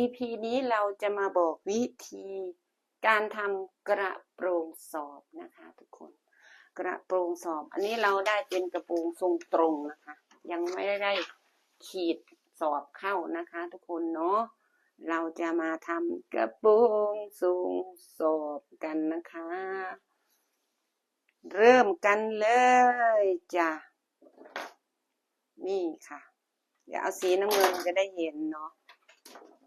EP นี้เราจะมาบอกวิธีการทำกระโปรงสอบนะคะทุกคน กระโปรงสอบ อันนี้เราได้เป็นกระโปรงทรงตรงนะคะ ยังไม่ได้ขีดสอบเข้านะคะ ทุกคนเนาะเราจะมาทำกระโปรงทรงสอบกันนะคะ เริ่มกันเลยจ้ะนี่ค่ะ เดี๋ยวเอาสีน้ำเงินจะได้เห็นเนาะ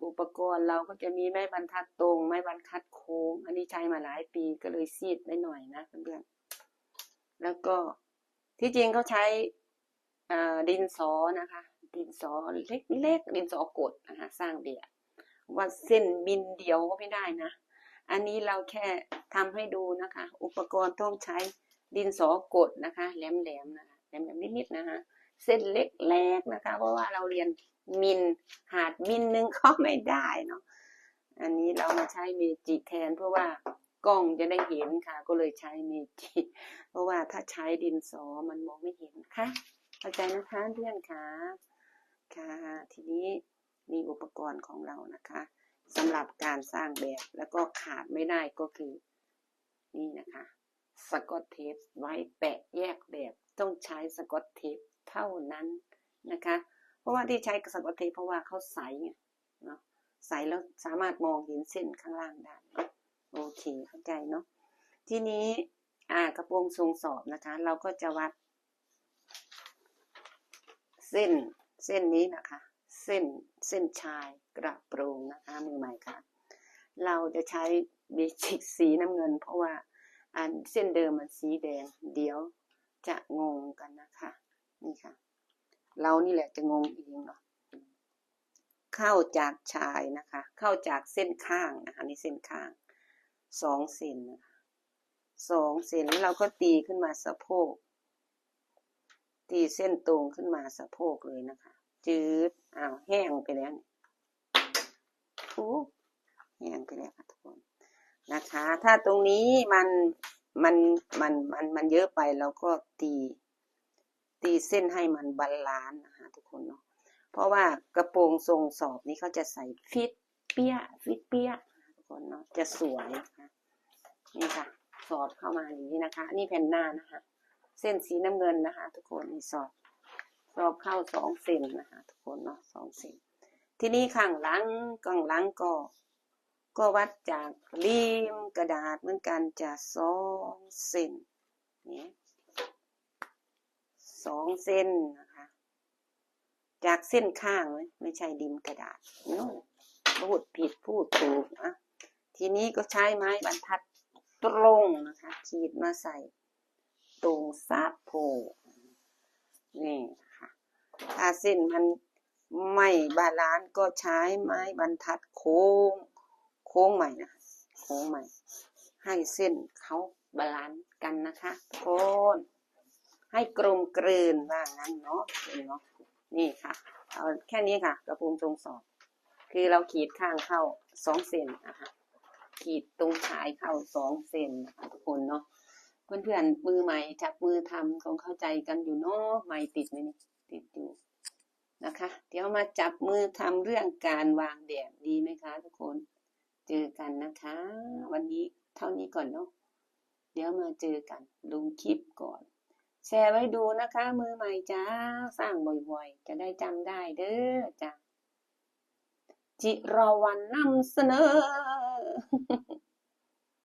อุปกรณ์เราก็จะมีไม้บรรทัดตรง ไม้บรรทัดโค้ง อันนี้ใช้มาหลายปีก็เลยซีดไปหน่อยนะเพื่อนๆแล้วก็ที่จริงเขาใช้ดินสอนะคะ ดินสอเล็กๆดินสอกดนะคะสร้างแบบว่าเส้นบินเดียวก็ไม่ได้นะ อันนี้เราแค่ทำให้ดูนะคะ อุปกรณ์ต้องใช้ดินสอกดนะคะ แหลมๆนะคะแหลมๆนิดๆนะคะ เส้นเล็กแรกนะคะ เพราะว่าเราเรียนมิลหาดมิลนึงก็ไม่ได้เนาะอันนี้เรามาใช้เมจิแทน เพราะว่ากล้องจะได้เห็นค่ะ ก็เลยใช้เมจิเพราะว่าถ้าใช้ดินสอมันมองไม่เห็นค่ะเข้าใจนะคะเพื่อนค่ะค่ะ ทีนี้มีอุปกรณ์ของเรานะคะสำหรับการสร้างแบบแล้วก็ขาดไม่ได้ก็คือนี่นะคะ สกอตเทปไว้แปะแยกแบบต้องใช้สกอตเทปเท่านั้นนะคะ เพราะว่าที่ใช้สกอตเทปเพราะว่าเขาใสไงเนาะใสแล้วสามารถมองเห็นเส้นข้างล่างได้โอเคเข้าใจเนาะทีนี้อ่ากระโปรงทรงสอบนะคะ เราก็จะวัด เส้นเส้นนี้นะคะ เส้นเส้นชายกระโปรงนะคะมือใหม่ค่ะ เราจะใช้เบจิกสีน้ำเงิน เพราะว่า อันเส้นเดิมมันสีแดง เดี๋ยวจะงงกันนะคะ นี่ค่ะ เรานี่แหละจะงงเองเนาะเข้าจากชายนะคะ เข้าจากเส้นข้างนะคะนี่เส้นข้างสองเซนนะคะสองเซนแล้วเราก็ตีขึ้นมาสะโพก ตีเส้นตรงขึ้นมาสะโพกเลยนะคะ จืดอ้าวแห้งไปแล้วนี่ฟูแห้งไปแล้วค่ะทุกคน นะคะ ถ้าตรงนี้มันมันมันมันมันเยอะไปเราก็ตี ตีเส้นให้มันบาลานซ์นะคะทุกคนเนาะเพราะว่ากระโปรงทรงสอบนี้เขาจะใส่ฟิตเปี้ยฟิตเปี้ยทุกคนเนาะจะสวยนะคะนี่ค่ะ สอดเข้ามาอย่างนี้นะคะ นี่แผ่นหน้านะคะ เส้นสีน้ำเงินนะคะ ทุกคนนี่สอดสอบเข้าสองเซนนะคะ ทุกคนเนาะสองเซนทีนี้ข้างหลังข้างหลังก็ ก็วัดจากริมกระดาษเหมือนกันจะสองเซนนี่สองเส้นนะคะ จากเส้นข้างเลยไม่ใช่ดิมกระดาษโน้พูดผิดพูดถูกอะทีนี้ก็ใช้ไม้บรรทัดตรงนะคะ ขีดมาใส่ตรงซาโพกนี่ค่ะ ถ้าเส้นมันไม่บาลานซ์ก็ใช้ไม้บรรทัดโค้ง โค้งใหม่นะโค้งใหม่ ให้เส้นเขาบาลานซ์กันนะคะทุกคนให้กลมกลืนว่างั้นเนาะเนาะนี่ค่ะเอาแค่นี้ค่ะ กระพุ้งทรงสอบคือเราขีดข้างเข้าสองเซนนะคะขีดตรงชายเข้าสองเซนนะคะทุกคนเนาะเพื่อนๆมือใหม่จับมือทำคงเข้าใจกันอยู่เนาะไม่ติดไหมนี่ติดอยู่นะคะ เดี๋ยวมาจับมือทำเรื่องการวางแบบดีไหมคะทุกคน เจอกันนะคะ วันนี้เท่านี้ก่อนเนาะเดี๋ยวมาเจอกันดูคลิปก่อน แชร์ไว้ดูนะคะ มือใหม่จ้าสร้างบ่อยๆ จะได้จำได้เด้อจ้าจิรวันนำเสนอ